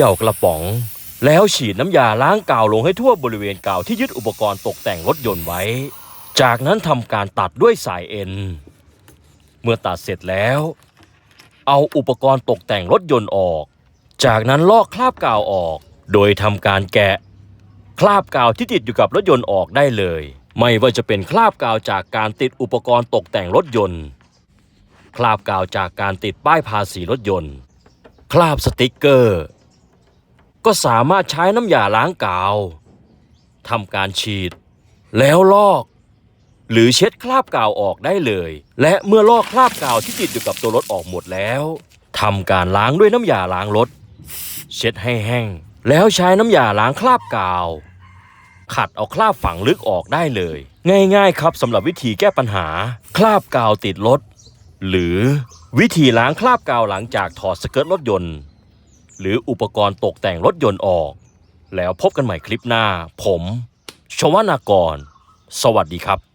ย่ากระป๋อง แล้วฉีดน้ำยาล้างกาวลงให้ทั่วบริเวณกาวที่ยึดอุปกรณ์ตกแต่งรถยนต์ไว้ จากนั้นทำการตัดด้วยสายเอ็น เมื่อตัดเสร็จแล้ว เอาอุปกรณ์ตกแต่งรถยนต์ออก จากนั้นลอกคราบกาวออก โดยทำการแกะ คราบกาวที่ติดอยู่กับรถยนต์ออกได้เลย ไม่ว่าจะเป็นคราบกาวจากการติดอุปกรณ์ตกแต่งรถยนต์คราบกาวจากการติดป้ายภาษีรถยนต์ คราบสติกเกอร์ ก็สามารถใช้น้ำยาล้างกาวทำการฉีด แล้วลอก หรือเช็ดคราบกาวออกได้เลย และเมื่อลอกคราบกาวที่ติดอยู่กับตัวรถออกหมดแล้วทำการล้างด้วยน้ำยาล้างรถ เช็ดให้แห้ง แล้วใช้น้ำยาล้างคราบกาว ขัดเอาคราบฝังลึกออกได้เลย ง่ายๆครับสำหรับวิธีแก้ปัญหา คราบกาวติดรถหรือวิธีล้างคราบกาวหลังจากถอดสเกิร์ตรถยนต์ หรืออุปกรณ์ตกแต่งรถยนต์ออก แล้วพบกันใหม่คลิปหน้า ผม ชวนากร สวัสดีครับ